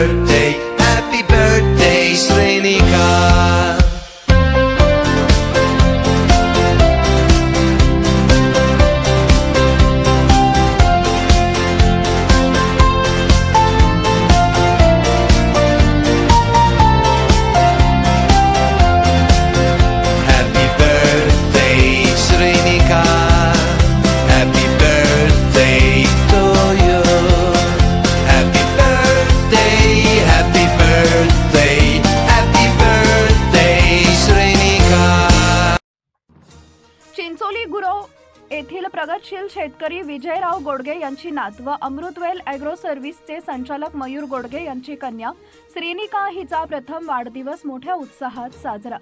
birthday. शेतकरी विजयराव गोडगे यांची नात व अमृतवेल अॅग्रो सर्व्हिसचे संचालक मयूर गोडगे यांची कन्या श्रीनिका हिचा प्रथम वाढदिवस मोठ्या उत्साहात साजरा.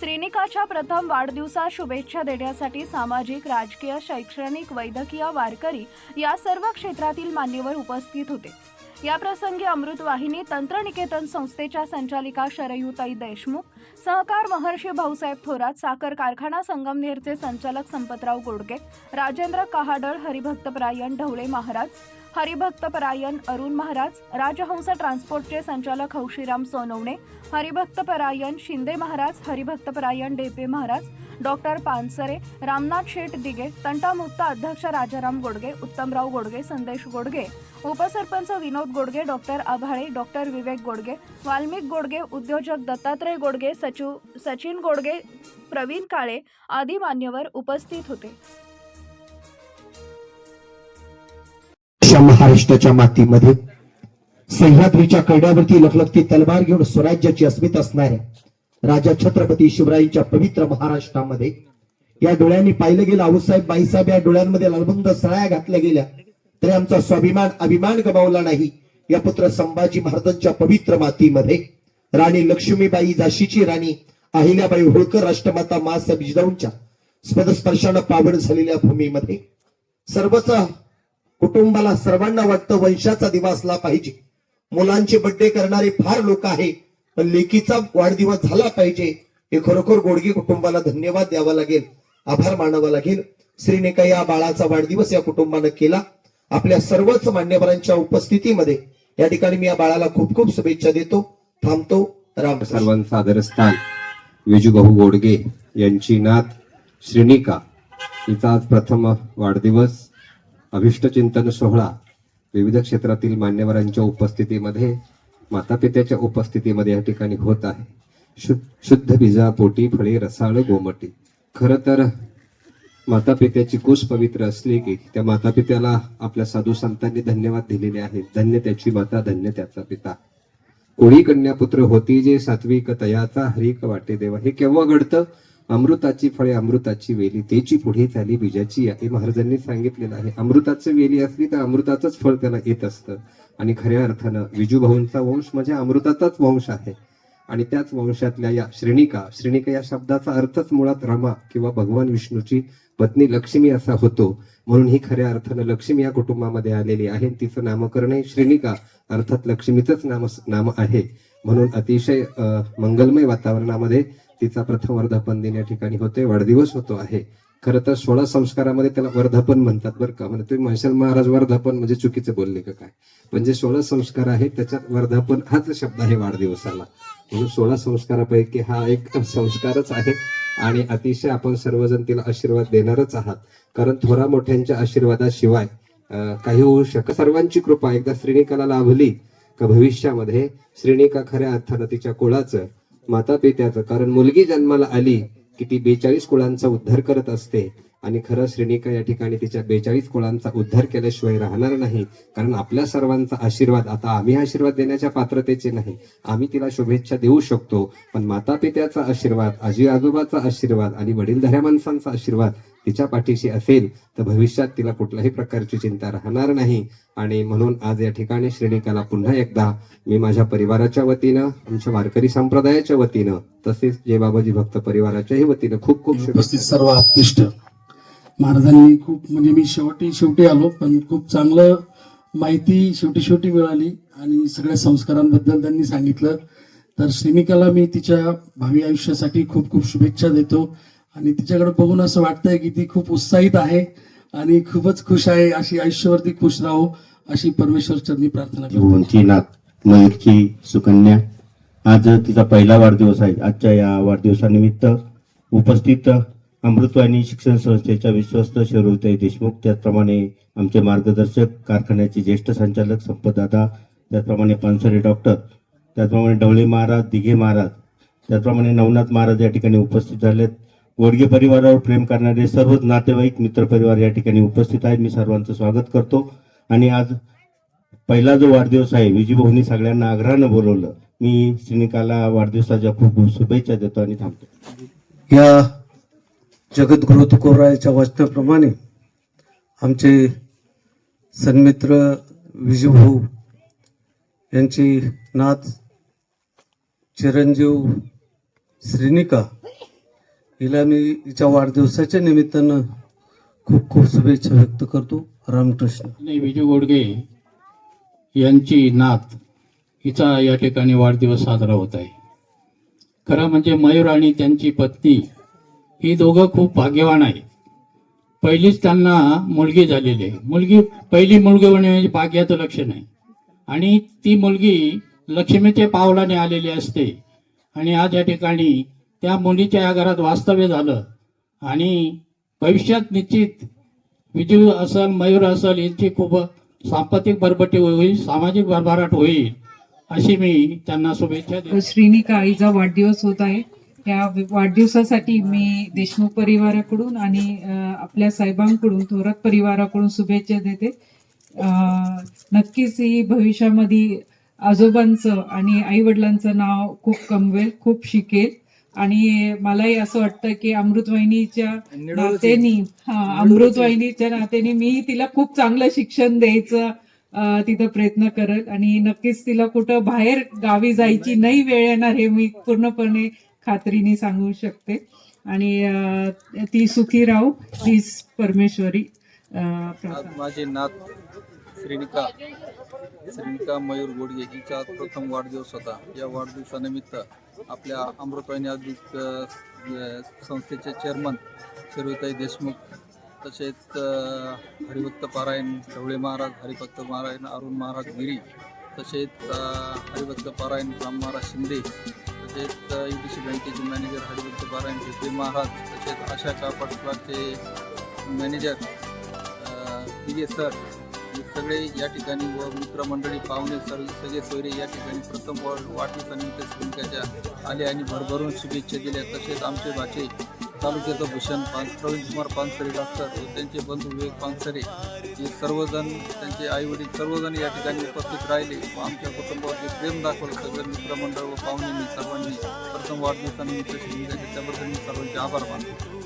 श्रीनिकाच्या प्रथम वाढदिवसात शुभेच्छा देण्यासाठी सामाजिक राजकीय शैक्षणिक वैद्यकीय वारकरी या सर्व क्षेत्रातील मान्यवर उपस्थित होते. याप्रसंगी अमृतवाहिनी तंत्रनिकेतन संस्थेच्या संचालिका शरयुताई देशमुख सहकार महर्षी भाऊसाहेब थोरात साखर कारखाना संगमनेरचे संचालक संपतराव गोडके राजेंद्र कहाडळ हरिभक्तपरायण ढवळे महाराज हरिभक्तपरायण अरुण महाराज राजहंस ट्रान्सपोर्टचे संचालक हौशीराम सोनवणे हरिभक्तपरायण शिंदे महाराज हरिभक्तपरायण डेपे महाराज डॉक्टर पानसरे रामनाथ शेठ दिगे तंटामुक्त अध्यक्ष राजाराम गोडगे उत्तमराव गोडगे संदेश गोडगे उपसरपंच विनोद गोडगे डॉक्टर आभाळे डॉक्टर विवेक गोडगे वाल्मिक गोडगे उद्योजक दत्तात्रय गोडगे सचिव सचिन गोडगे प्रवीण काळे आदी मान्यवर उपस्थित होते. महाराष्ट्राच्या मातीमध्ये. सह्याद्रीच्या कैड्यावरती लखलखती तलवार घेऊन स्वराज्याची अस्मिता असणाऱ्या राजा छत्रपती शिवरायांच्या पवित्र महाराष्ट्रामध्ये. या डोळ्यांनी पाहिलं गेलं आऊसाहेब बाईसाहेब या डोळ्यांमध्ये लालबंद सळ्या घातल्या गेल्या. तरी आमचा स्वाभिमान अभिमान गमावला नाही. या पुत्र संभाजी महाराजांच्या पवित्र मातीमध्ये. राणी लक्ष्मीबाई झाशीची राणी अहिल्याबाई होळकर राष्ट्रमाता मासाहेब जिजाऊंच्या स्पदस्पर्शानं पावन झालेल्या भूमीमध्ये. सर्वच कुटुंबाला सर्वांना वाटतं वंशाचा दिवा असला पाहिजे. मुलांचे बड्डे करणारे फार लोक आहे पण लेकीचा वाढदिवस झाला पाहिजे. हे खरोखर गोडगी कुटुंबाला धन्यवाद द्यावा लागेल. आभार मानावा लागेल. श्रीनेका या बाळाचा वाढदिवस या कुटुंबानं केला? आपल्या सर्वच मान्यवरांच्या उपस्थितीमध्ये या ठिकाणी मी या बाळाला खूप खूप शुभेच्छा देतो. थांबतो. राम सर्वांचा आदरस्थान विजूभाऊ गोडगे यांची नात श्रीनिका. हिचा आज प्रथम वाढदिवस. अभिष्ट चिंतन सोहळा विविध क्षेत्रातील मान्यवरांच्या उपस्थितीमध्ये माता पित्याच्या उपस्थितीमध्ये या ठिकाणी होत आहे. शु- शुद्ध बीजा पोटी फळे रसाळ गोमटी. खर तर माता पित्याची कुस पवित्र असली की त्या माता पित्याला आपल्या साधू संतांनी धन्यवाद दिलेले आहेत. धन्य त्याची माता धन्य त्याचा पिता. कोळी कन्यापुत्र होती जे सात्विक तयाचा हरिक वाटे देवा हे केव्हा घडतं? अमृताची फळे अमृताची वेली तेची पुढे झाली बीजाची हे महाराजांनी सांगितलेलं आहे. अमृताचं वेली असली तर अमृताचंच फळ त्याला येत असतं. आणि खऱ्या अर्थानं विजूभाऊंचा वंश म्हणजे अमृताचाच वंश आहे. आणि त्याच वंशातल्या या श्रेणिका श्रेणिका या शब्दाचा अर्थच मुळात रमा किंवा भगवान विष्णूची पत्नी लक्ष्मी असा होतो. म्हणून ही खऱ्या अर्थानं लक्ष्मी या कुटुंबामध्ये आलेली आहे. तिचं नामकरण हे श्रेणिका अर्थात लक्ष्मीचंच नाम नाम आहे. म्हणून अतिशय मंगलमय वातावरणामध्ये तिचा प्रथम वर्धापन दिन या ठिकाणी होते वाढदिवस होतो आहे. खरं तर सोळा संस्कारामध्ये त्याला वर्धापन म्हणतात बरं का. म्हणजे तुम्ही म्हणशाल महाराज वर्धापन म्हणजे चुकीचं बोलले का काय? पण जे सोळा संस्कार आहे त्याच्यात वर्धापन हाच शब्द आहे वाढदिवसाला. म्हणून सोळा संस्कारापैकी हा एक संस्कारच आहे. आणि अतिशय आपण सर्वजण तिला आशीर्वाद देणारच आहात. कारण थोरा मोठ्यांच्या आशीर्वादाशिवाय काही होऊ शकत सर्वांची कृपा एकदा श्रेणिकाला लाभली का भविष्यामध्ये? श्रेणिका खऱ्या अर्थानं तिच्या कुळाचं माता पित्याचं कारण मुलगी जन्माला आली की ती बेचाळीस कुळांचा उद्धार करत असते. आणि खरं श्रेणिका या ठिकाणी तिच्या बेचाळीस कुळांचा उद्धार केल्याशिवाय राहणार नाही. कारण आपल्या सर्वांचा आशीर्वाद आता आम्ही आशीर्वाद देण्याच्या पात्रतेचे नाही. आम्ही तिला शुभेच्छा देऊ शकतो. पण माता पित्याचा आशीर्वाद आजी आजोबाचा आशीर्वाद आणि वडीलधाऱ्या माणसांचा आशीर्वाद तिच्या पाठीशी असेल तर भविष्यात तिला कुठल्याही प्रकारची चिंता राहणार नाही. आणि म्हणून आज या ठिकाणी श्रेणिकाला पुन्हा एकदा मी माझ्या परिवाराच्या वतीनं आमच्या वारकरी संप्रदायाच्या वतीनं तसेच जे बाबाजी भक्त परिवाराच्याही वतीनं खूप खूप उपस्थित सर्व आत्मिष्ट. महाराजांनी खूप म्हणजे मी शेवटी शेवटी आलो पण खूप चांगलं माहिती शेवटी शेवटी मिळाली. आणि सगळ्या संस्कारांबद्दल त्यांनी सांगितलं. तर श्रीनिकाला मी तिच्या भावी आयुष्यासाठी खूप खूप शुभेच्छा देतो. आणि तिच्याकडे बघून असं वाटतंय की ती खूप उत्साहित आहे आणि खूपच खुश आहे अशी आयुष्यावरती खुश राहो अशी परमेश्वर चरणी प्रार्थना करतो. घेऊन मयूरची सुकन्या. आज तिचा पहिला वाढदिवस आहे. आजच्या या वाढदिवसानिमित्त उपस्थित अमृतवाणी शिक्षण संस्थेच्या विश्वस्त शिरोताई देशमुख त्याचप्रमाणे आमचे मार्गदर्शक कारखान्याचे ज्येष्ठ संचालक संपतदादा त्याचप्रमाणे पानसरे डॉक्टर त्याचप्रमाणे डवळे महाराज दिघे महाराज त्याचप्रमाणे नवनाथ महाराज या ठिकाणी उपस्थित झालेत. गोडगे परिवारावर प्रेम करणारे सर्वच नातेवाईक मित्रपरिवार या ठिकाणी उपस्थित आहेत. मी सर्वांचं स्वागत करतो. आणि आज पहिला जो वाढदिवस आहे विजयभाऊनी सगळ्यांना आग्रहानं बोलवलं. मी श्रीनिकाला वाढदिवसाच्या खूप खूप शुभेच्छा देतो आणि थांबतो. या जगद्गुरु तुकोरायाच्या वचनाप्रमाणे आमचे सन्मित्र विजूभाऊ यांची नात चिरंजीव श्रीनिका हिला मी हिच्या वाढदिवसाच्या निमित्तानं खूप खूप शुभेच्छा व्यक्त करतो. रामकृष्ण. आणि विजय गोडगे यांची नात हिचा या ठिकाणी वाढदिवस साजरा होत आहे. खरं म्हणजे मयूर आणि त्यांची पत्नी ही दोघं खूप भाग्यवान आहेत. पहिलीच त्यांना मुलगी झालेली आहे. मुलगी पहिली मुलगी होणे म्हणजे भाग्याचं लक्षण आहे. आणि ती मुलगी लक्ष्मीच्या पावलाने आलेली असते. आणि आज या ठिकाणी त्या मुलीच्या या घरात वास्तव्य झालं. आणि भविष्यात निश्चित विजू असल मयूर असल यांची खूप सांपतिक बरबटी होईल सामाजिक भरभराट होईल अशी मी त्यांना शुभेच्छा देतो. श्रीनिका आईचा वाढदिवस होत आहे. या वाढदिवसासाठी मी देशमुख परिवाराकडून आणि आपल्या साहेबांकडून थोरात परिवाराकडून शुभेच्छा देते. नक्कीच ही भविष्यामध्ये आजोबांचं आणि आई वडिलांचं नाव खूप कमवेल खूप शिकेल. आणि मलाही असं वाटतं की अमृतवाहिनीच्या नात्याने हा अमृतवाहिनीच्या नात्याने मी तिला खूप चांगलं शिक्षण द्यायचं तिथं प्रयत्न करत. आणि नक्कीच तिला कुठं बाहेर गावी जायची नाही वेळ येणार हे मी पूर्णपणे खात्रीने सांगू शकते. आणि ती सुखी राहू हीच परमेश्वरी माझी नात श्रीनिका श्रीनिका मयूर गोडगे हिचा प्रथम वाढदिवस होता. या वाढदिवसानिमित्त आपल्या अमृतवाहिनी आदिक संस्थेचे चेअरमन शिरविताई देशमुख तसेच हरिभक्त पारायण ढवळे महाराज हरिभक्त पारायण अरुण महाराज गिरी तसेच हरिभक्त पारायण राम महाराज शिंदे तसेच यू डी सी बँकेचे मॅनेजर हरिभक्त पारायण ढेपे महाराज तसेच आशा कापडचे मॅनेजर दिगे सर सगळे या ठिकाणी व मित्रमंडळी पाहुणे सर्व सगळे सोयरे या ठिकाणी प्रथम वाढदिवसानिमित्त श्रीनिकाच्या आले आणि भरभरून शुभेच्छा दिल्या. तसेच आमचे भाचे तालुक्याचं भूषण पान प्रवीण कुमार पानसरे डॉक्टर व त्यांचे बंधू विवेक पानसरे हे सर्वजण त्यांचे आईवडील सर्वजण या ठिकाणी उपस्थित राहिले व आमच्या कुटुंबावरती प्रेम दाखवलं. सगळं मित्रमंडळ व पाहुण्यांनी सर्वांनी प्रथम वाढदिवसानिमित्त श्रीनिकाचे त्याबद्दल मी सर्वांचे आभार मानतो.